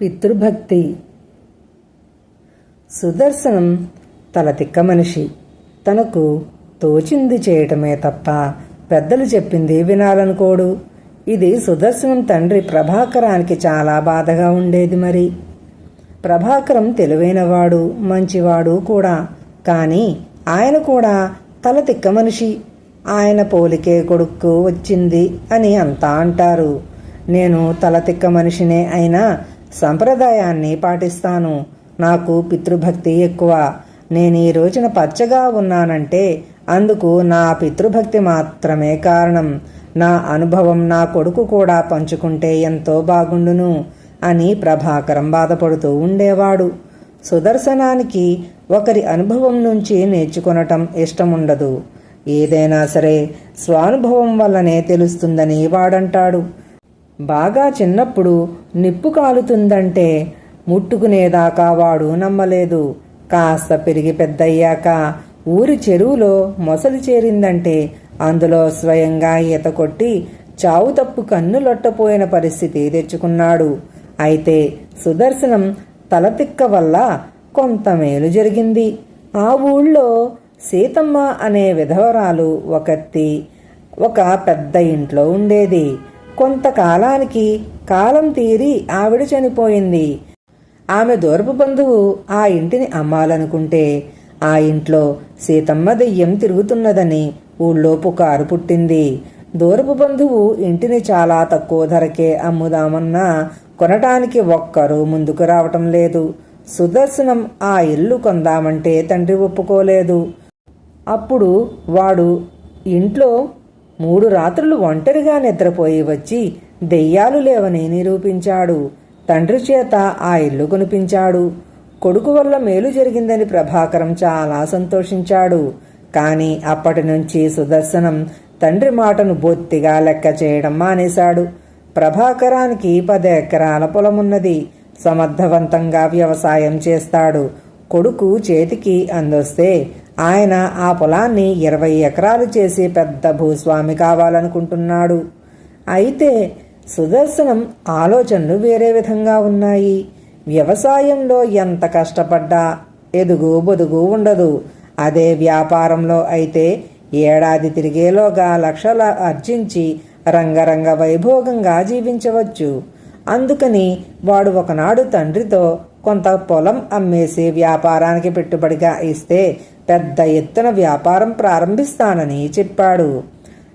పితృభక్తి. సుదర్శనం తల తిక్క మనిషి. తనకు తోచింది చేయటమే తప్ప పెద్దలు చెప్పింది వినాలనుకోడు. ఇది సుదర్శనం తండ్రి ప్రభాకరానికి చాలా బాధగా ఉండేది మరి. ప్రభాకరం తెలివైనవాడు మంచివాడు కూడా. కానీ ఆయన కూడా తల తిక్క మనిషి. ఆయన పోలికే కొడుకు వచ్చింది అని అంతా అంటారు. నేను తల తిక్క మనిషినే అయినా సంప్రదాయాన్ని పాటిస్తాను. నాకు పితృభక్తి ఎక్కువ. నేను ఈ రోజున పచ్చగా ఉన్నానంటే అందుకు నా పితృభక్తి మాత్రమే కారణం. నా అనుభవం నా కొడుకు కూడా పంచుకుంటే ఎంతో బాగుండును అని ప్రభాకరం బాధపడుతూ ఉండేవాడు. సుదర్శనానికి ఒకరి అనుభవం నుంచి నేర్చుకొనటం ఇష్టముండదు. ఏదైనా సరే స్వానుభవం వల్లనే తెలుస్తుందని వాడంటాడు. బాగా చిన్నప్పుడు నిప్పు కాలుతుందంటే ముట్టుకునేదాకా వాడు నమ్మలేదు. కాస్త పెరిగి పెద్దయ్యాక ఊరి చెరువులో మొసలి చేరిందంటే అందులో స్వయంగా ఈత కొట్టి చావు తప్పు కన్నులొట్టపోయిన పరిస్థితి తెచ్చుకున్నాడు. అయితే సుదర్శనం తలతిక్క వల్ల కొంత మేలు జరిగింది. ఆ ఊళ్ళో సీతమ్మ అనే విధవరాలు ఒకత్తి ఒక పెద్ద ఇంట్లో ఉండేది. కొంతకాలానికి కాలం తీరి ఆవిడ చనిపోయింది. ఆమె దూరపు బంధువు ఆ ఇంటిని అమ్మాలనుకుంటే ఆ ఇంట్లో సీతమ్మ దెయ్యం తిరుగుతున్నదని ఊళ్ళో పుకారు పుట్టింది. దూరపు బంధువు ఇంటిని చాలా తక్కువ ధరకే అమ్ముదామన్నా కొనటానికి ఒక్కరూ ముందుకు రావటం లేదు. సుదర్శనం ఆ ఇల్లు కొందామంటే తండ్రి ఒప్పుకోలేదు. అప్పుడు వాడు ఇంట్లో మూడు రాత్రులు ఒంటరిగా నిద్రపోయి వచ్చి దెయ్యాలు లేవని నిరూపించాడు. తండ్రి చేత ఆ ఇల్లు కొనిపించాడు. కొడుకు వల్ల మేలు జరిగిందని ప్రభాకరం చాలా సంతోషించాడు. కాని అప్పటి నుంచి సుదర్శనం తండ్రి మాటను బొత్తిగా లెక్క చేయడం మానేశాడు. ప్రభాకరానికి పది ఎకరాల పొలమున్నది. సమర్థవంతంగా వ్యవసాయం చేస్తాడు. కొడుకు చేతికి అందొస్తే ఆయన ఆ పొలాన్ని ఇరవై ఎకరాలు చేసి పెద్ద భూస్వామి కావాలనుకుంటున్నాడు. అయితే సుదర్శనం ఆలోచనలు వేరే విధంగా ఉన్నాయి. వ్యవసాయంలో ఎంత కష్టపడ్డా ఎదుగు బొదుగు ఉండదు. అదే వ్యాపారంలో అయితే ఏడాది తిరిగేలోగా లక్షల అర్జించి రంగరంగ వైభోగంగా జీవించవచ్చు. అందుకని వాడు ఒకనాడు తండ్రితో కొంత పొలం అమ్మేసి వ్యాపారానికి పెట్టుబడిగా ఇస్తే పెద్ద ఎత్తున వ్యాపారం ప్రారంభిస్తానని చెప్పాడు.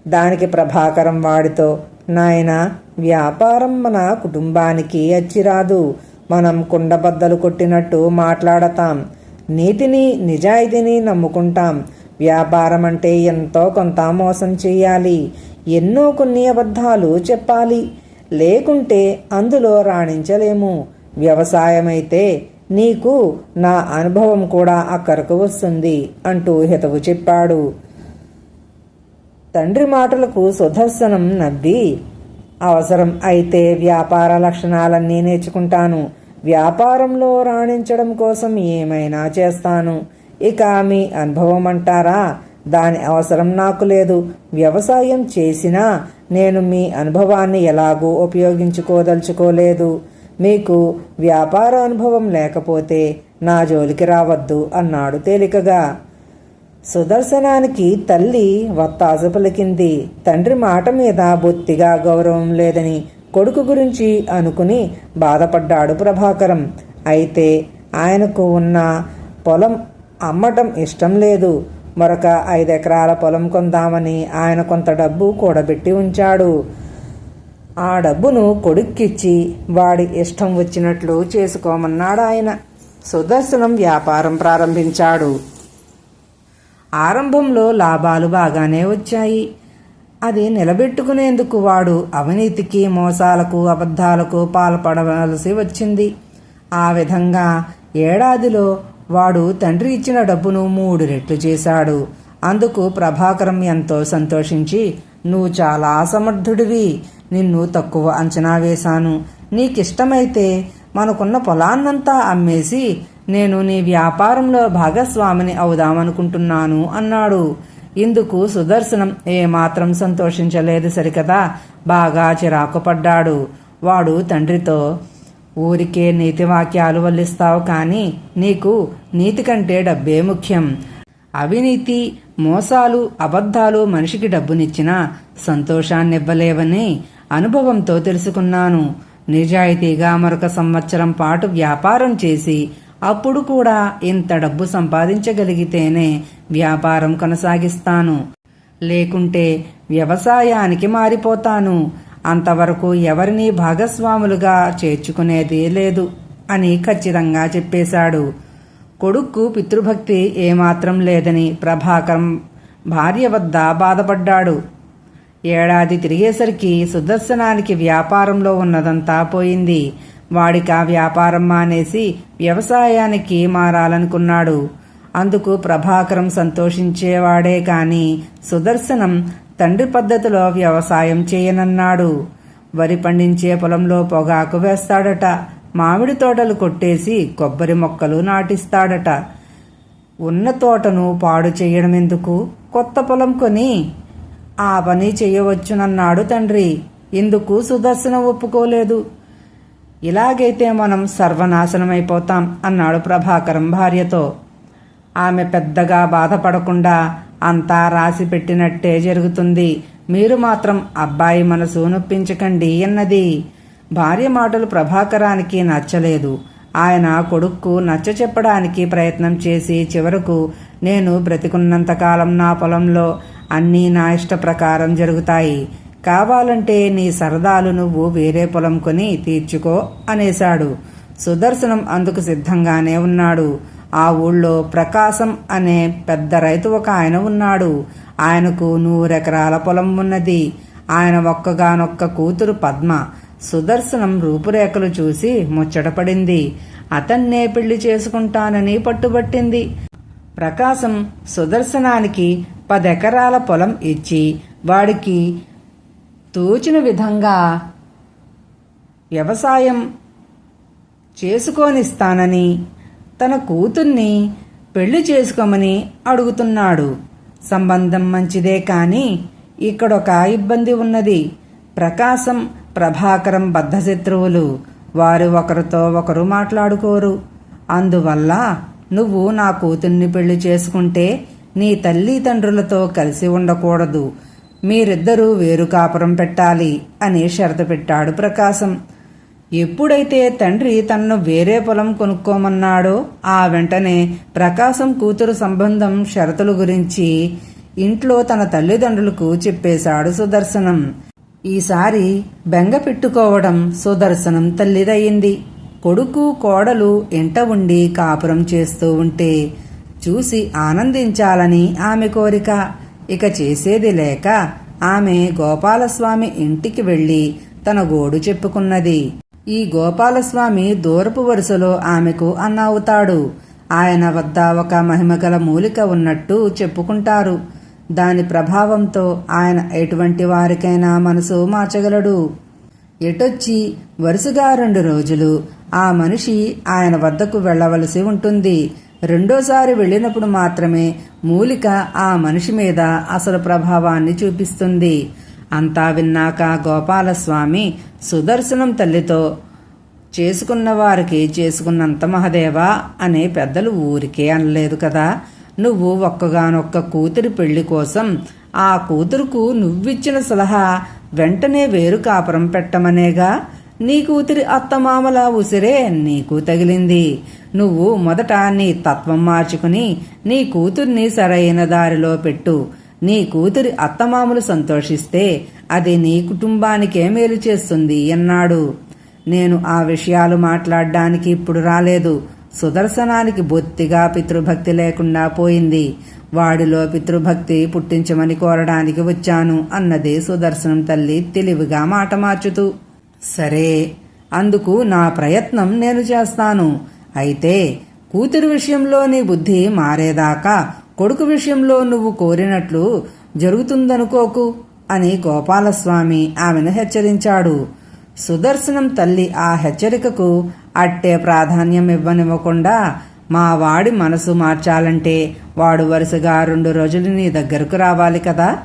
దానికి ప్రభాకరం వాడితో నాయన వ్యాపారం మన కుటుంబానికి అచ్చిరాదు. మనం కుండబద్దలు కొట్టినట్టు మాట్లాడతాం. నీతిని నిజాయితీని నమ్ముకుంటాం. వ్యాపారం అంటే ఎంతో కొంత మోసం చేయాలి. ఎన్నో కొన్ని అబద్ధాలు చెప్పాలి. లేకుంటే అందులో రాణించలేము. వ్యవసాయమైతే నీకు నా అనుభవం కూడా అక్కరకు వస్తుంది అంటూ హితవు చెప్పాడు. తండ్రి మాటలకు సుదర్శనం నవ్వి అవసరం అయితే వ్యాపార లక్షణాలన్నీ నేర్చుకుంటాను. వ్యాపారంలో రాణించడం కోసం ఏమైనా చేస్తాను. ఇక మీ అనుభవం అంటారా? దాని అవసరం నాకు లేదు. వ్యవసాయం చేసినా నేను మీ అనుభవాన్ని ఎలాగూ ఉపయోగించుకోదలుచుకోలేదు. మీకు వ్యాపార అనుభవం లేకపోతే నా జోలికి రావద్దు అన్నాడు తేలికగా. సుదర్శనానికి తల్లి వత్తాస పలికింది. తండ్రి మాట మీద బొత్తిగా గౌరవం లేదని కొడుకు గురించి అనుకుని బాధపడ్డాడు ప్రభాకరం. అయితే ఆయనకు ఉన్న పొలం అమ్మటం ఇష్టం లేదు. మరొక ఐదెకరాల పొలం కొందామని ఆయన కొంత డబ్బు కూడబెట్టి ఉంచాడు. ఆ డబ్బును కొడుక్కిచ్చి వాడి ఇష్టం వచ్చినట్లు చేసుకోమన్నాడు ఆయన. సుదర్శనం వ్యాపారం ప్రారంభించాడు. ఆరంభంలో లాభాలు బాగానే వచ్చాయి. అది నిలబెట్టుకునేందుకు వాడు అవినీతికి మోసాలకు అబద్ధాలకు పాల్పడవలసి వచ్చింది. ఆ విధంగా ఏడాదిలో వాడు తండ్రి ఇచ్చిన డబ్బును మూడు రెట్లు చేశాడు. అందుకు ప్రభాకరం ఎంతో సంతోషించి నువ్వు చాలా సమర్థుడివి. నిన్ను తక్కువ అంచనా వేశాను. నీకిష్టమైతే మనకున్న పొలాన్నంతా అమ్మేసి నేను నీ వ్యాపారంలో భాగస్వామిని అవుదామనుకుంటున్నాను అన్నాడు. ఇందుకు సుదర్శనం ఏమాత్రం సంతోషించలేదు సరికదా. బాగా చిరాకు పడ్డాడు. వాడు తండ్రితో ఊరికే నీతి వాక్యాలు వల్లిస్తావు కానీ నీకు నీతి కంటే డబ్బే ముఖ్యం. అవినీతి మోసాలు అబద్ధాలు మనిషికి డబ్బునిచ్చినా సంతోషాన్నివ్వలేవని అనుభవంతో తెలుసుకున్నాను. నిజాయితీగా మరొక సంవత్సరం పాటు వ్యాపారం చేసి అప్పుడు కూడా ఇంత డబ్బు సంపాదించగలిగితేనే వ్యాపారం కొనసాగిస్తాను. లేకుంటే వ్యవసాయానికి మారిపోతాను. అంతవరకు ఎవరిని భాగస్వాములుగా చేర్చుకునేది లేదు అని ఖచ్చితంగా చెప్పేశాడు. కొడుక్కు పితృభక్తి ఏమాత్రం లేదని ప్రభాకరం భార్య వద్ద బాధపడ్డాడు. ఏడాది తిరిగేసరికి సుదర్శనానికి వ్యాపారంలో ఉన్నదంతా పోయింది. వాడిక వ్యాపారం మానేసి వ్యవసాయానికి మారాలనుకున్నాడు. అందుకు ప్రభాకరం సంతోషించేవాడే కాని సుదర్శనం తండ్రి పద్ధతిలో వ్యవసాయం చేయనన్నాడు. వరి పండించే పొలంలో పొగాకు వేస్తాడట. మామిడి తోటలు కొట్టేసి కొబ్బరి మొక్కలు నాటిస్తాడట. ఉన్న తోటను పాడు చేయడం ఎందుకు కొత్త పొలం కొని. ఆ పని చేయవచ్చునన్నాడు తండ్రి. ఇందుకు సుదర్శన ఒప్పుకోలేదు. ఇలాగైతే మనం సర్వనాశనమైపోతాం అన్నాడు ప్రభాకరం భార్యతో. ఆమె పెద్దగా బాధపడకుండా అంతా రాసి పెట్టినట్టే జరుగుతుంది. మీరు మాత్రం అబ్బాయి మనసు నొప్పించకండి అన్నది. భార్య మాటలు ప్రభాకరానికి నచ్చలేదు. ఆయన కొడుక్కు నచ్చ చెప్పడానికి ప్రయత్నం చేసి చివరకు నేను బ్రతికున్నంతకాలం నా పొలంలో అన్నీ నా ఇష్ట ప్రకారం జరుగుతాయి. కావాలంటే నీ సరదాలు నువ్వు వేరే పొలం కొని తీర్చుకో అనేశాడు. సుదర్శనం అందుకు సిద్ధంగానే ఉన్నాడు. ఆ ఊళ్ళో ప్రకాశం అనే పెద్ద రైతు ఒక ఆయన ఉన్నాడు. ఆయనకు నూరెకరాల పొలం ఉన్నది. ఆయన ఒక్కగానొక్క కూతురు పద్మ. సుదర్శనం రూపురేఖలు చూసి ముచ్చటపడింది. అతన్నే పెళ్ళి చేసుకుంటానని పట్టుబట్టింది. ప్రకాశం సుదర్శనానికి పదెకరాల పొలం ఇచ్చి వాడికి తోచిన విధంగా వ్యవసాయం చేసుకోనిస్తానని తన కూతుర్ని పెళ్ళి చేసుకోమని అడుగుతున్నాడు. సంబంధం మంచిదే కాని ఇక్కడొక ఇబ్బంది ఉన్నది. ప్రకాశం ప్రభాకరం బద్ధశత్రువులు. వారు ఒకరితో ఒకరు మాట్లాడుకోరు. అందువల్ల నువ్వు నా కూతుర్ని పెళ్ళి చేసుకుంటే నీ తల్లిదండ్రులతో కలిసి ఉండకూడదు. మీరిద్దరూ వేరు కాపురం పెట్టాలి అని షరతు పెట్టాడు ప్రకాశం. ఎప్పుడైతే తండ్రి తన్ను వేరే పొలం కొనుక్కోమన్నాడో ఆ వెంటనే ప్రకాశం కూతురు సంబంధం షరతుల గురించి ఇంట్లో తన తల్లిదండ్రులకు చెప్పేశాడు సుదర్శనం. ఈసారి బెంగ పెట్టుకోవడం సుదర్శనం తల్లిదయ్యింది కొడుకు కోడలు ఇంట ఉండి కాపురం చేస్తూ ఉంటే చూసి ఆనందించాలని ఆమె కోరిక. ఇక చేసేది లేక ఆమె గోపాలస్వామి ఇంటికి వెళ్ళి తన గోడు చెప్పుకున్నది. ఈ గోపాలస్వామి దూరపు వరుసలో ఆమెకు అన్న అవుతాడు ఆయన వద్ద ఒక మహిమగల మూలిక ఉన్నట్టు చెప్పుకుంటారు. దాని ప్రభావంతో ఆయన ఎటువంటి వారికైనా మనసు మార్చగలడు. ఎటొచ్చి వరుసగా రెండు రోజులు ఆ మనిషి ఆయన వద్దకు వెళ్ళవలసి ఉంటుంది. రెండోసారి వెళ్ళినప్పుడు మాత్రమే మూలిక ఆ మనిషి మీద అసలు ప్రభావాన్ని చూపిస్తుంది. అంతా విన్నాక గోపాలస్వామి సుదర్శనం తల్లితో చేసుకున్న వారికి చేసుకున్నంత మహదేవా అనే పెద్దలు ఊరికే అనలేదు కదా. నువ్వు ఒక్కగానొక్క కూతురి పెళ్ళి కోసం ఆ కూతురుకు నువ్విచ్చిన సలహా వెంటనే వేరు కాపురం పెట్టమనేగా? నీ కూతురి అత్తమామల ఉసిరే నీకు తగిలింది. నువ్వు మొదట నీ తత్వం మార్చుకుని నీ కూతుర్ని సరైన దారిలో పెట్టు. నీ కూతురి అత్తమామలు సంతోషిస్తే అది నీ కుటుంబానికే మేలు చేస్తుంది అన్నాడు. నేను ఆ విషయాలు మాట్లాడడానికి ఇప్పుడు రాలేదు. సుదర్శనానికి బొత్తిగా పితృభక్తి లేకుండా పోయింది. వాడిలో పితృభక్తి పుట్టించమని కోరడానికి వచ్చాను అన్నది సుదర్శనం తల్లి తెలివిగా మాట మార్చుతూ. సరే అందుకు నా ప్రయత్నం నేను చేస్తాను. అయితే కూతురు విషయంలో నీ బుద్ధి మారేదాకా కొడుకు విషయంలో నువ్వు కోరినట్లు జరుగుతుందనుకోకు అని గోపాలస్వామి ఆమెను హెచ్చరించాడు. సుదర్శనం తల్లి ఆ హెచ్చరికకు అట్టే ప్రాధాన్యం ఇవ్వనివ్వకుండా మా వాడి మనసు మార్చాలంటే వాడు వరుసగా రెండు రోజులు నీ దగ్గరకు రావాలి కదా.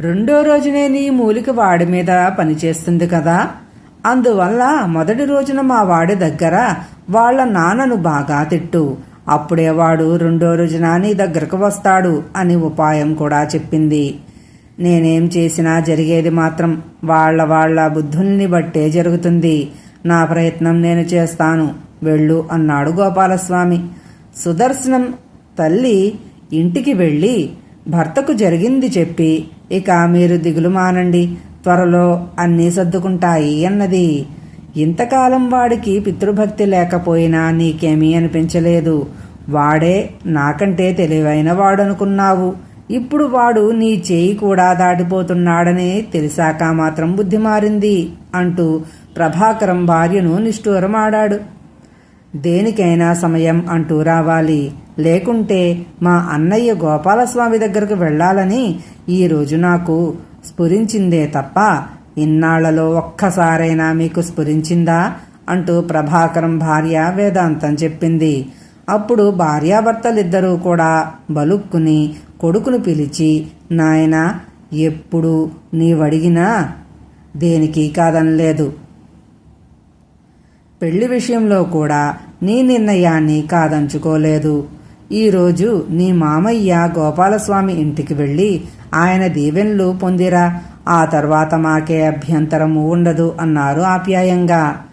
రెండో రోజునే నీ మూలిక వాడి మీద పనిచేస్తుంది కదా. అందువల్ల మొదటి రోజున మా వాడి దగ్గర వాళ్ళ నాన్నను బాగా తిట్టు. అప్పుడే వాడు రెండో రోజున నీ దగ్గరకు వస్తాడు అని ఉపాయం కూడా చెప్పింది. నేనేం చేసినా జరిగేది మాత్రం వాళ్ళ వాళ్ళ బుద్ధుల్ని బట్టే జరుగుతుంది. నా ప్రయత్నం నేను చేస్తాను. వెళ్ళు అన్నాడు గోపాలస్వామి. సుదర్శనం తల్లి ఇంటికి వెళ్ళి భర్తకు జరిగింది చెప్పి ఇక మీరు దిగులు మానండి. త్వరలో అన్నీ సర్దుకుంటాయి అన్నది. ఇంతకాలం వాడికి పితృభక్తి లేకపోయినా నీకేమీ అనిపించలేదు. వాడే నాకంటే తెలివైన వాడనుకున్నావు. ఇప్పుడు వాడు నీ చేయి కూడా దాటిపోతున్నాడని తెలిసాక మాత్రం బుద్ధి మారింది అంటూ ప్రభాకరం భార్యను నిష్ఠూరమాడాడు. దేనికైనా సమయం అంటూ రావాలి. లేకుంటే మా అన్నయ్య గోపాలస్వామి దగ్గరకు వెళ్ళాలని ఈరోజు నాకు స్ఫురించిందే తప్ప ఇన్నాళ్ళలో ఒక్కసారైనా మీకు స్ఫురించిందా అంటూ ప్రభాకరం భార్య వేదాంతం చెప్పింది. అప్పుడు భార్యాభర్తలిద్దరూ కూడా బలుక్కుని కొడుకును పిలిచి నాయన ఎప్పుడు నీవడిగినా దేనికి కాదనలేదు. పెళ్ళి విషయంలో కూడా నీ నిర్ణయాన్ని కాదంచుకోలేదు. ఈరోజు నీ మామయ్య గోపాలస్వామి ఇంటికి వెళ్ళి ఆయన దీవెన్లు పొందిరా. ఆ తర్వాత మాకే అభ్యంతరము ఉండదు అన్నారు ఆప్యాయంగా.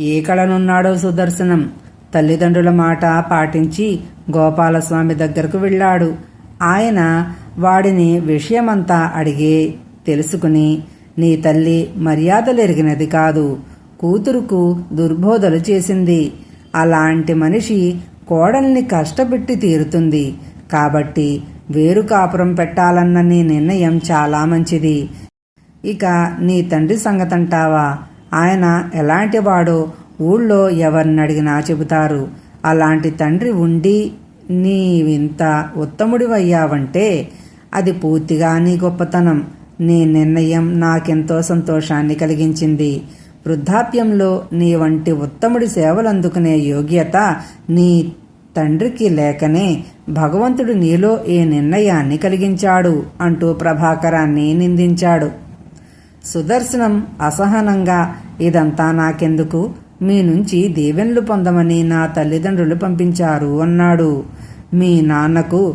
ఏ కళనున్నాడో సుదర్శనం. తల్లిదండ్రుల మాట పాటించి గోపాలస్వామి దగ్గరకు వెళ్ళాడు. ఆయన వాడిని విషయమంతా అడిగి తెలుసుకుని నీ తల్లి మర్యాదలెరిగినది కాదు. కూతురుకు దుర్బోధలు చేసింది. అలాంటి మనిషి కోడల్ని కష్టపెట్టి తీరుతుంది. కాబట్టి వేరు కాపురం పెట్టాలన్న నీ నిర్ణయం చాలా మంచిది. ఇక నీ తండ్రి సంగతంటావా? ఆయన ఎలాంటివాడో ఊళ్ళో ఎవరిని అడిగినా చెబుతారు. అలాంటి తండ్రి ఉండి నీవింత ఉత్తముడివయ్యావంటే అది పూర్తిగా నీ గొప్పతనం. నీ నిర్ణయం నాకెంతో సంతోషాన్ని కలిగించింది. వృద్ధాప్యంలో నీ వంటి ఉత్తముడి సేవలందుకునే యోగ్యత నీ తండ్రికి లేకనే భగవంతుడు నీలో ఈ నిర్ణయాన్ని కలిగించాడు అంటూ ప్రభాకరాన్ని నిందించాడు. సుదర్శనం అసహనంగా ఇదంతా నాకెందుకు? మీ నుంచి దీవెనలు పొందమని నా తల్లిదండ్రులు పంపించారు అన్నాడు. మీ నాన్నకు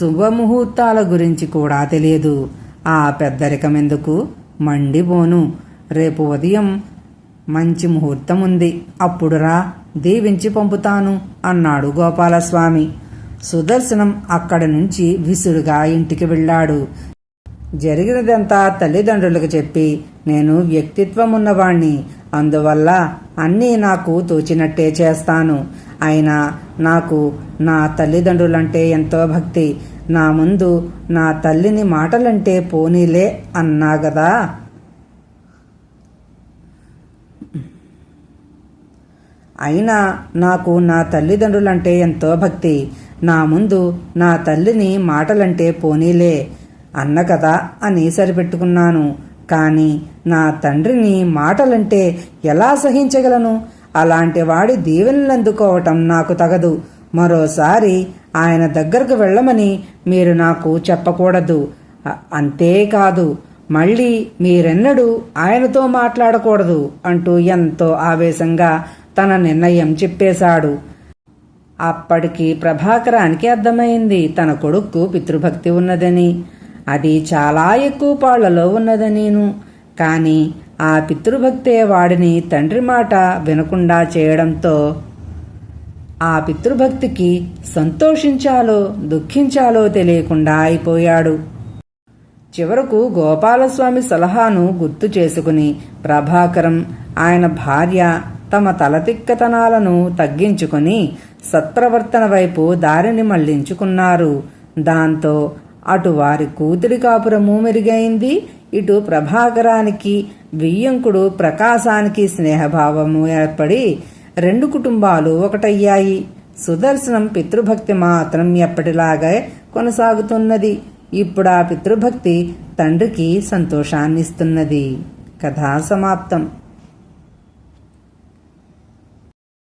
శుభముహూర్తాల గురించి కూడా తెలియదు. ఆ పెద్దరికం ఎందుకు మండిపోను. రేపు ఉదయం మంచి ముహూర్తం ఉంది అప్పుడురా దీవించి పంపుతాను అన్నాడు గోపాలస్వామి. సుదర్శనం అక్కడి నుంచి విసురుగా ఇంటికి వెళ్ళాడు. జరిగినదంతా తల్లిదండ్రులకు చెప్పి నేను వ్యక్తిత్వం ఉన్నవాణ్ణి అందువల్ల అన్నీ నాకు తోచినట్టే చేస్తాను. అయినా నాకు నా తల్లిదండ్రులంటే ఎంతో భక్తి నా ముందు నా తల్లిని మాటలంటే పోనీలే అన్నా గదా? అయినా నాకు నా తల్లిదండ్రులంటే ఎంతో భక్తి నా ముందు నా తల్లిని మాటలంటే పోనీలే. అన్న కదా అని సరిపెట్టుకున్నాను. కాని నా తండ్రిని మాటలంటే ఎలా సహించగలను? అలాంటి వాడి దీవెనలు అందుకోవటం నాకు తగదు. మరోసారి ఆయన దగ్గరకు వెళ్ళమని మీరు నాకు చెప్పకూడదు. అంతేకాదు మళ్ళీ మీరెన్నడూ ఆయనతో మాట్లాడకూడదు అంటూ ఎంతో ఆవేశంగా తన నిర్ణయం చెప్పేశాడు. అప్పటికి ప్రభాకరానికి అర్థమైంది తన కొడుక్కు పితృభక్తి ఉన్నదని. అది చాలా ఎక్కువ పాళ్ళలో ఉన్నదనీను కాని ఆ పితృభక్తే వాడిని తండ్రి మాట వినకుండా చేయడంతో ఆ పితృభక్తికి సంతోషించాలో దుఃఖించాలో తెలియకుండా అయిపోయాడు. చివరకు గోపాలస్వామి సలహాను గుర్తు చేసుకుని ప్రభాకరం ఆయన భార్య తమ తలతిక్కతనాలను తగ్గించుకుని సత్ప్రవర్తన వైపు దారిని మళ్ళించుకున్నారు. దాంతో అటు వారి కూతురి కాపురము మెరుగైంది ఇటు ప్రభాకరానికి వియ్యంకుడు ప్రకాశానికి స్నేహభావము ఏర్పడి రెండు కుటుంబాలు ఒకటయ్యాయి. సుదర్శనం పితృభక్తి మాత్రం ఎప్పటిలాగే కొనసాగుతున్నది. ఇప్పుడు ఆ పితృభక్తి తండ్రికి సంతోషాన్నిస్తున్నది. కథా సమాప్తం.